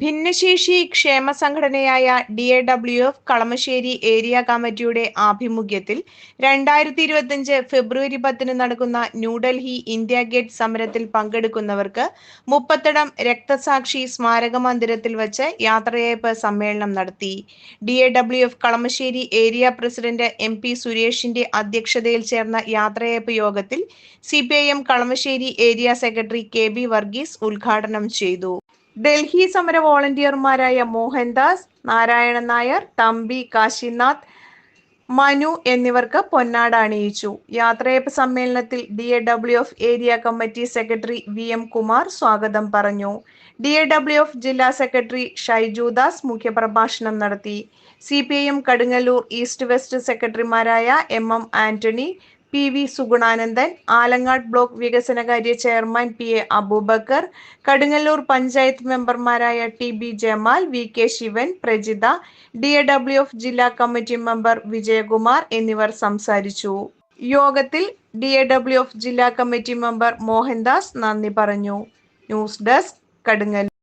ഭിന്നശേഷി ക്ഷേമ സംഘടനയായ D A W F Kalamassery area കമ്മിറ്റിയുടെ ആഭിമുഖ്യത്തിൽ രണ്ടായിരത്തി ഇരുപത്തിയഞ്ച് ഫെബ്രുവരി പത്തിന് നടക്കുന്ന ന്യൂഡൽഹി ഇന്ത്യ ഗേറ്റ് സമരത്തിൽ പങ്കെടുക്കുന്നവർക്ക് മുപ്പത്തടം രക്തസാക്ഷി സ്മാരക മന്ദിരത്തിൽ വച്ച് യാത്രയയപ്പ് സമ്മേളനം നടത്തി. D A W F Kalamassery area president M P സുരേഷിന്റെ അധ്യക്ഷതയിൽ ചേർന്ന യാത്രയയപ്പ് യോഗത്തിൽ C P I M Kalamassery area secretary K B Varghese ഉദ്ഘാടനം ചെയ്തു. ഡൽഹി സമര വോളണ്ടിയർമാരായ മോഹൻദാസ് നാരായണൻ നായർ തമ്പി കാശിനാഥ് മനു എന്നിവർക്ക് പൊന്നാട അണിയിച്ചു. യാത്രയപ്പ് സമ്മേളനത്തിൽ D A W F area committee secretary V M Kumar സ്വാഗതം പറഞ്ഞു. ഡി എ ഡബ്ല്യു എഫ് ജില്ലാ സെക്രട്ടറി ഷൈജുദാസ് മുഖ്യപ്രഭാഷണം നടത്തി. C P I M Kadungalloor east west സെക്രട്ടറിമാരായ M M Antony P V Sugunanandan Alangad block വികസനകാര്യ chairman P A Abubakar Kadungalloor panchayat മെമ്പർമാരായ T B Jamal V K Sivan Prajitha D A W F ജില്ലാ committee member Vijayakumar എന്നിവർ സംസാരിച്ചു. യോഗത്തിൽ D A W F ജില്ലാ committee member Mohandas നന്ദി പറഞ്ഞു. News desk Kadungalloor.